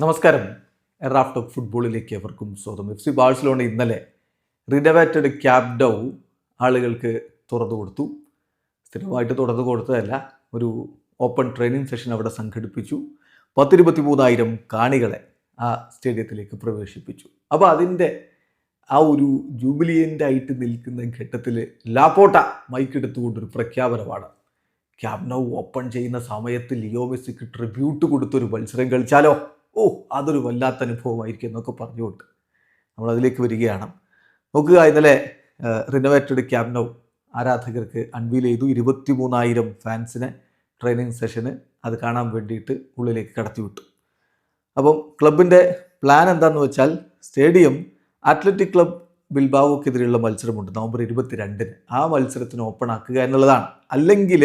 നമസ്കാരം. എറാഫ്റ്റ് ഓഫ് ഫുട്ബോളിലേക്ക് അവർക്കും സ്വാഗതം. എഫ് സി ബാഴ്സലോണ ഇന്നലെ റിനവേറ്റഡ് ക്യാബ് ഡൗ ആളുകൾക്ക് തുറന്നു കൊടുത്തു. സ്ഥിരമായിട്ട് തുറന്നു കൊടുത്തതല്ല ഒരു ഓപ്പൺ ട്രെയിനിങ് സെഷൻ അവിടെ സംഘടിപ്പിച്ചു. പത്തിരുപത്തി മൂന്നായിരം കാണികളെ ആ സ്റ്റേഡിയത്തിലേക്ക് പ്രവേശിപ്പിച്ചു. അപ്പോൾ അതിന്റെ ആ ഒരു ജൂബിലിയന്റ് ആയിട്ട് നിൽക്കുന്ന ഘട്ടത്തിൽ ലാപ്പോട്ട മൈക്കെടുത്തുകൊണ്ടൊരു പ്രഖ്യാപനമാണ്. ക്യാബ് ഓപ്പൺ ചെയ്യുന്ന സമയത്ത് ലിയോ മെസ്സിക്ക് ട്രിബ്യൂട്ട് കൊടുത്തൊരു മത്സരം കളിച്ചാലോ? ഓ അതൊരു വല്ലാത്ത അനുഭവമായിരിക്കും എന്നൊക്കെ പറഞ്ഞുകൊണ്ട് നമ്മൾ അതിലേക്ക് വരികയാണ്. നോക്കുക ഇന്നലെ റിനോവേറ്റഡ് ക്യാബ് ആരാധകർക്ക് അൺവീൽ ചെയ്തു. ഇരുപത്തി മൂന്നായിരം ഫാൻസിനെ ട്രെയിനിങ് സെഷന് അത് കാണാൻ വേണ്ടിയിട്ട് ഉള്ളിലേക്ക് കടത്തിവിട്ടു അപ്പം ക്ലബിന്റെ പ്ലാൻ എന്താണെന്ന് വെച്ചാൽ സ്റ്റേഡിയം അത്ലറ്റിക് ക്ലബ് ബിൽബാവോക്കെതിരെയുള്ള മത്സരമുണ്ട് നവംബർ ഇരുപത്തിരണ്ടിന്. ആ മത്സരത്തിന് ഓപ്പൺ ആക്കുക എന്നുള്ളതാണ്. അല്ലെങ്കിൽ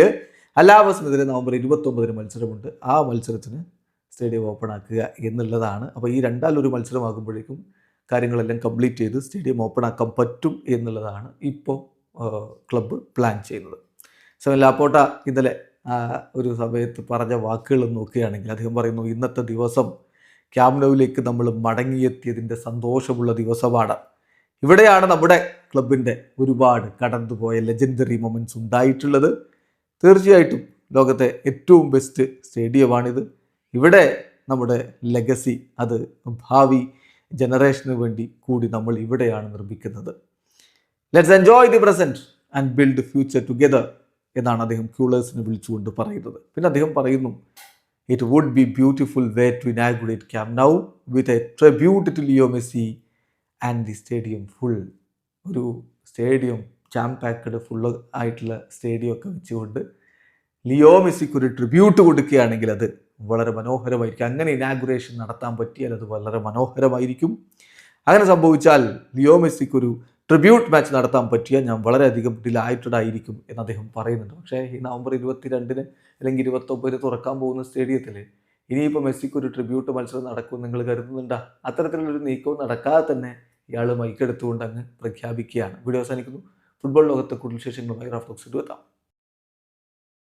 അലാവസിനെതിരെ നവംബർ ഇരുപത്തൊമ്പതിന് മത്സരമുണ്ട്. ആ മത്സരത്തിന് സ്റ്റേഡിയം ഓപ്പൺ ആക്കുക എന്നുള്ളതാണ്. അപ്പോൾ ഈ രണ്ടാലൊരു മത്സരമാകുമ്പോഴേക്കും കാര്യങ്ങളെല്ലാം കംപ്ലീറ്റ് ചെയ്ത് സ്റ്റേഡിയം ഓപ്പൺ ആക്കാൻ പറ്റും എന്നുള്ളതാണ് ഇപ്പോൾ ക്ലബ്ബ് പ്ലാൻ ചെയ്യുന്നത്. സോ ലാപ്പോട്ട ഇന്നലെ ഒരു സമയത്ത് പറഞ്ഞ വാക്കുകൾ നോക്കുകയാണെങ്കിൽ അദ്ദേഹം പറയുന്നു ഇന്നത്തെ ദിവസം ക്യാമ്നൌവിലേക്ക് നമ്മൾ മടങ്ങിയെത്തിയതിന്റെ സന്തോഷമുള്ള ദിവസമാണ്. ഇവിടെയാണ് നമ്മുടെ ക്ലബിന്റെ ഒരുപാട് കടന്നുപോയ ലെജൻഡറി മൊമെന്റ്സ് ഉണ്ടായിട്ടുള്ളത്. തീർച്ചയായിട്ടും ലോകത്തെ ഏറ്റവും ബെസ്റ്റ് സ്റ്റേഡിയമാണിത്. ഇവിടെ നമ്മുടെ ലെഗസി അത് ഭാവി ജനറേഷന് വേണ്ടി കൂടി നമ്മൾ ഇവിടെയാണ് നിർമ്മിക്കുന്നത്. Let's enjoy the present and build future together എന്നാണ് അദ്ദേഹം ക്യൂളേഴ്സിനെ വിളിച്ചുകൊണ്ട് പറയുന്നത്. പിന്നെ അദ്ദേഹം പറയുന്നു it would be beautiful way to inaugurate Camp Nou with a tribute to Leo Messi and the stadium full ഒരു സ്റ്റേഡിയം ജാം പാക്കഡ് ഫുൾ ആയിട്ടുള്ള സ്റ്റേഡിയം ഒക്കെ വെച്ചുകൊണ്ട് ലിയോ മെസ്സിക്ക് ഒരു ട്രിബ്യൂട്ട് കൊടുക്കുകയാണെങ്കിൽ അത് വളരെ മനോഹരമായിരിക്കും. അങ്ങനെ ഇനാഗുറേഷൻ നടത്താൻ പറ്റിയാൽ അത് വളരെ മനോഹരമായിരിക്കും. അങ്ങനെ സംഭവിച്ചാൽ ലിയോ മെസ്സിക്ക് ഒരു ട്രിബ്യൂട്ട് മാച്ച് നടത്താൻ പറ്റിയാൽ ഞാൻ വളരെയധികം ഡിലൈറ്റഡ് ആയിരിക്കും എന്ന് അദ്ദേഹം പറയുന്നുണ്ട്. പക്ഷേ ഈ നവംബർ ഇരുപത്തിരണ്ടിന് അല്ലെങ്കിൽ ഇരുപത്തൊമ്പതിന് തുറക്കാൻ പോകുന്ന സ്റ്റേഡിയത്തിൽ ഇനിയിപ്പോൾ മെസ്സിക്ക് ഒരു ട്രിബ്യൂട്ട് മത്സരം നടക്കും നിങ്ങൾ കരുതുന്നുണ്ടാ? അത്തരത്തിലുള്ളൊരു നീക്കവും നടക്കാതെ തന്നെ ഇയാൾ മൈക്കെടുത്തുകൊണ്ട് അങ്ങ് പ്രഖ്യാപിക്കുകയാണ്. വീഡിയോ അവസാനിക്കുന്നു. ഫുട്ബോൾ ലോകത്തെ കൂടുതൽ വിശേഷങ്ങളുമായി റാഫ്ലോക്സ് എത്താം.